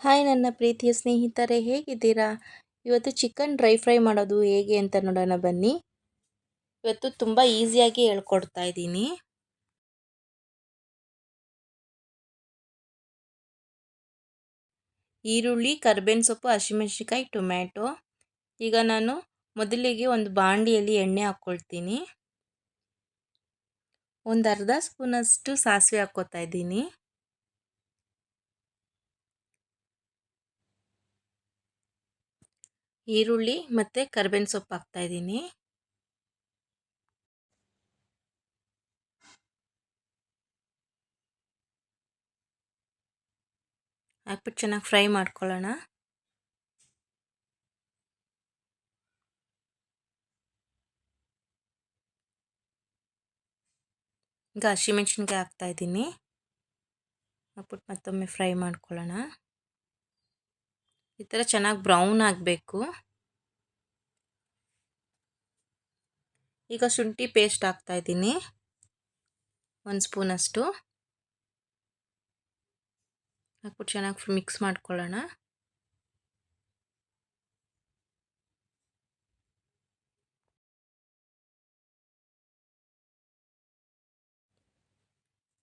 Hi ನನ್ನ ಪ್ರೀತಿಯ ಸ್ನೇಹಿತರೆ, ಹೇಗಿದ್ದೀರಾ? ಇವತ್ತು ಚಿಕನ್ ಡ್ರೈ ಫ್ರೈ ಮಾಡೋದು ಹೇಗೆ ಅಂತ ನೋಡೋಣ ಬನ್ನಿ. ಇವತ್ತು ತುಂಬ ಈಸಿಯಾಗಿ ಹೇಳ್ಕೊಡ್ತಾ ಇದ್ದೀನಿ. ಈರುಳ್ಳಿ, ಕರ್ಬೇವಿನ ಸೊಪ್ಪು, ಹಸಿಮೆಣ್ಸಿನ್ಕಾಯಿ, ಟೊಮ್ಯಾಟೊ. ಈಗ ನಾನು ಮೊದಲಿಗೆ ಒಂದು ಬಾಂಡಿಯಲ್ಲಿ ಎಣ್ಣೆ ಹಾಕ್ಕೊಳ್ತೀನಿ. ಒಂದು ಅರ್ಧ ಸ್ಪೂನಷ್ಟು ಸಾಸಿವೆ ಹಾಕ್ಕೋತಾ ಇದ್ದೀನಿ. ಈರುಳ್ಳಿ ಮತ್ತು ಕರ್ಬೇವಿನ ಸೊಪ್ಪು ಹಾಕ್ತಾಯಿದ್ದೀನಿ ಹಾಕ್ಬಿಟ್ಟು ಚೆನ್ನಾಗಿ ಫ್ರೈ ಮಾಡ್ಕೊಳ್ಳೋಣ. ಈಗ ಹಸಿಮೆಣ್ಸಿನ್ಕಾಯಿ ಹಾಕ್ತಾಯಿದ್ದೀನಿ ಹಾಕ್ಬಿಟ್ಟು ಮತ್ತೊಮ್ಮೆ ಫ್ರೈ ಮಾಡ್ಕೊಳ್ಳೋಣ. ಈ ಥರ ಚೆನ್ನಾಗಿ ಬ್ರೌನ್ ಆಗಬೇಕು. ಈಗ ಶುಂಠಿ ಪೇಸ್ಟ್ ಹಾಕ್ತಾ ಇದ್ದೀನಿ. ಒಂದು ಸ್ಪೂನಷ್ಟು ಹಾಕ್ಬಿಟ್ಟು ಚೆನ್ನಾಗಿ ಮಿಕ್ಸ್ ಮಾಡ್ಕೊಳ್ಳೋಣ.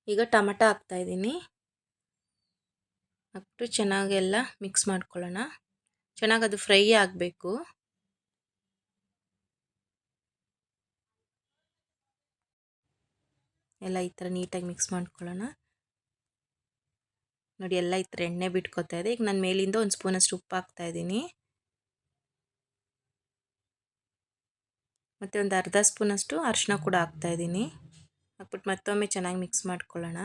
ಈಗ ಟೊಮಟ ಹಾಕ್ತಾಯಿದ್ದೀನಿ ಹಾಕ್ಬಿಟ್ಟು ಚೆನ್ನಾಗೆಲ್ಲ ಮಿಕ್ಸ್ ಮಾಡ್ಕೊಳ್ಳೋಣ. ಚೆನ್ನಾಗಿ ಅದು ಫ್ರೈ ಆಗಬೇಕು. ಎಲ್ಲ ಈ ಥರ ನೀಟಾಗಿ ಮಿಕ್ಸ್ ಮಾಡ್ಕೊಳ್ಳೋಣ. ನೋಡಿ, ಎಲ್ಲ ಈ ಥರ ಎಣ್ಣೆ ಬಿಟ್ಕೋತಾ ಇದೆ. ಈಗ ನಾನು ಮೇಲಿಂದ ಒಂದು ಸ್ಪೂನಷ್ಟು ಉಪ್ಪು ಹಾಕ್ತಾ ಇದ್ದೀನಿ. ಮತ್ತು ಒಂದು ಅರ್ಧ ಸ್ಪೂನಷ್ಟು ಅರಿಶಿನ ಕೂಡ ಹಾಕ್ತಾ ಇದ್ದೀನಿ. ಹಾಕ್ಬಿಟ್ಟು ಮತ್ತೊಮ್ಮೆ ಚೆನ್ನಾಗಿ ಮಿಕ್ಸ್ ಮಾಡ್ಕೊಳ್ಳೋಣ.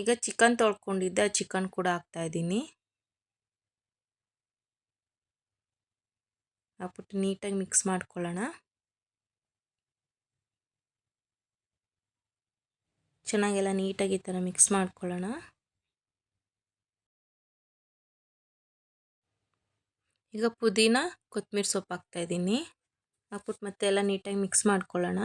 ಈಗ ಚಿಕನ್ ತೊಳ್ಕೊಂಡಿದ್ದೆ, ಆ ಚಿಕನ್ ಕೂಡ ಹಾಕ್ತಾಯಿದ್ದೀನಿ ಹಾಕ್ಬಿಟ್ಟು ನೀಟಾಗಿ ಮಿಕ್ಸ್ ಮಾಡ್ಕೊಳ್ಳೋಣ. ಚೆನ್ನಾಗೆಲ್ಲ ನೀಟಾಗಿ ಈ ಥರ ಮಿಕ್ಸ್ ಮಾಡ್ಕೊಳ್ಳೋಣ. ಈಗ ಪುದೀನ, ಕೊತ್ತಂಬರಿ ಸೊಪ್ಪು ಹಾಕ್ತಾಯಿದ್ದೀನಿ ಹಾಕ್ಬಿಟ್ಟು ಮತ್ತೆ ಎಲ್ಲ ನೀಟಾಗಿ ಮಿಕ್ಸ್ ಮಾಡ್ಕೊಳ್ಳೋಣ.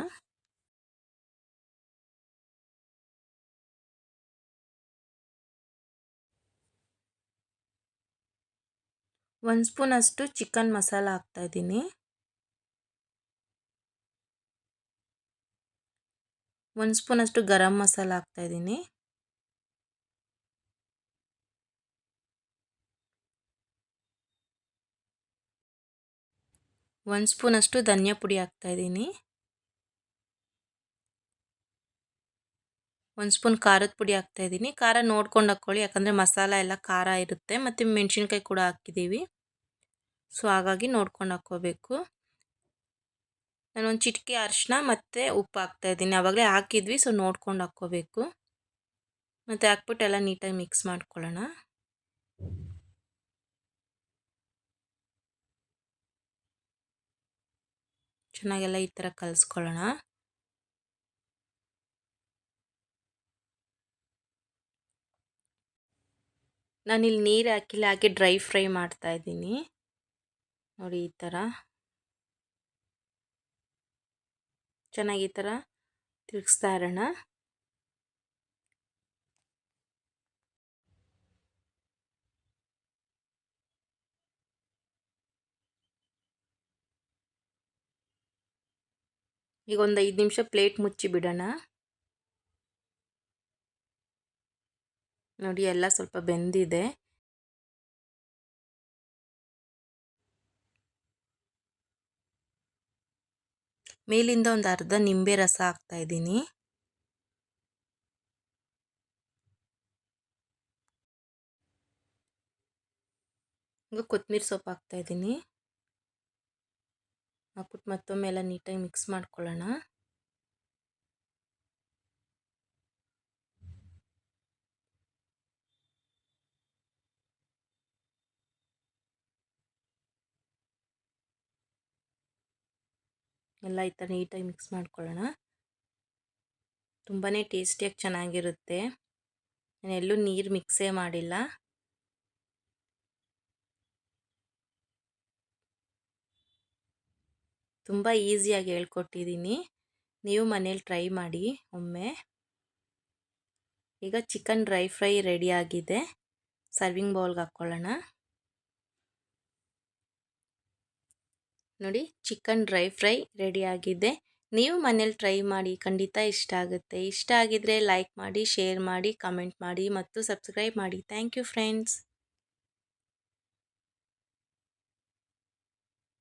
ಒಂದು ಸ್ಪೂನಷ್ಟು ಚಿಕನ್ ಮಸಾಲ ಹಾಕ್ತಾಯಿದ್ದೀನಿ ಒಂದು ಸ್ಪೂನಷ್ಟು ಗರಂ ಮಸಾಲ ಹಾಕ್ತಾಯಿದ್ದೀನಿ ಒಂದು ಸ್ಪೂನಷ್ಟು ಧನಿಯಾ ಪುಡಿ ಹಾಕ್ತಾಯಿದ್ದೀನಿ ಒಂದು ಸ್ಪೂನ್ ಖಾರದ ಪುಡಿ ಹಾಕ್ತಾಯಿದ್ದೀನಿ ಖಾರ ನೋಡ್ಕೊಂಡು ಹಾಕ್ಕೊಳ್ಳಿ ಯಾಕಂದರೆ ಮಸಾಲ ಎಲ್ಲ ಖಾರ ಇರುತ್ತೆ. ಮತ್ತು ಮೆಣಸಿನ್ಕಾಯಿ ಕೂಡ ಹಾಕಿದ್ದೀವಿ. ಸೊ ಹಾಗಾಗಿ ನೋಡ್ಕೊಂಡು ಹಾಕ್ಕೋಬೇಕು. ನಾನೊಂದು ಚಿಟಿಕೆ ಅರಿಶಿನ ಮತ್ತು ಉಪ್ಪು ಹಾಕ್ತಾಯಿದ್ದೀನಿ ಆವಾಗಲೇ ಹಾಕಿದ್ವಿ. ಸೊ ನೋಡ್ಕೊಂಡು ಹಾಕ್ಕೋಬೇಕು. ಮತ್ತು ಹಾಕ್ಬಿಟ್ಟು ಎಲ್ಲ ನೀಟಾಗಿ ಮಿಕ್ಸ್ ಮಾಡ್ಕೊಳ್ಳೋಣ. ಚೆನ್ನಾಗೆಲ್ಲ ಈ ಥರ ಕಲಿಸ್ಕೊಳ್ಳೋಣ. ನಾನಿಲ್ಲಿ ನೀರು ಹಾಕಿಲ್ಲ ಹಾಕಿ ಡ್ರೈ ಫ್ರೈ ಮಾಡ್ತಾಯಿದ್ದೀನಿ ನೋಡಿ ಈ ಥರ ಚೆನ್ನಾಗಿ ಈ ಥರ ತಿರುಗಿಸ್ತಾ ಇರೋಣ. ಈಗ ಒಂದು ಐದು ನಿಮಿಷ ಪ್ಲೇಟ್ ಮುಚ್ಚಿ ಬಿಡೋಣ ನೋಡಿ ಎಲ್ಲ ಸ್ವಲ್ಪ ಬೆಂದಿದೆ. ಮೇಲಿಂದ ಒಂದು ಅರ್ಧ ನಿಂಬೆ ರಸ ಹಾಕ್ತಾ ಇದ್ದೀನಿ. ಕೊತ್ತಂಬರಿ ಸೊಪ್ಪು ಹಾಕ್ತಾ ಇದ್ದೀನಿ. ಹಾಕ್ಬಿಟ್ಟು ಮತ್ತೊಮ್ಮೆ ಎಲ್ಲ ನೀಟಾಗಿ ಮಿಕ್ಸ್ ಮಾಡ್ಕೊಳ್ಳೋಣ. ಎಲ್ಲ ಈ ಥರ ನೀಟಾಗಿ ಮಿಕ್ಸ್ ಮಾಡ್ಕೊಳ್ಳೋಣ. ತುಂಬಾ ಟೇಸ್ಟಿಯಾಗಿ ಚೆನ್ನಾಗಿರುತ್ತೆ. ನಾನು ಎಲ್ಲೂ ನೀರು ಮಿಕ್ಸೇ ಮಾಡಿಲ್ಲ. ತುಂಬ ಈಸಿಯಾಗಿ ಹೇಳ್ಕೊಟ್ಟಿದ್ದೀನಿ. ನೀವು ಮನೇಲಿ ಟ್ರೈ ಮಾಡಿ ಒಮ್ಮೆ. ಈಗ ಚಿಕನ್ ಡ್ರೈ ಫ್ರೈ ರೆಡಿಯಾಗಿದೆ ಸರ್ವಿಂಗ್ ಬೌಲ್ಗೆ ಹಾಕ್ಕೊಳ್ಳೋಣ. ನೋಡಿ ಚಿಕನ್ ಡ್ರೈ ಫ್ರೈ ರೆಡಿ ಆಗಿದೆ. ನೀವು ಮನೇಲಿ ಟ್ರೈ ಮಾಡಿ, ಖಂಡಿತ ಇಷ್ಟ ಆಗುತ್ತೆ. ಇಷ್ಟ ಆಗಿದ್ರೆ ಲೈಕ್ ಮಾಡಿ ಶೇರ್ ಮಾಡಿ ಕಮೆಂಟ್ ಮಾಡಿ, ಮತ್ತು ಸಬ್ಸ್ಕ್ರೈಬ್ ಮಾಡಿ. Thank you friends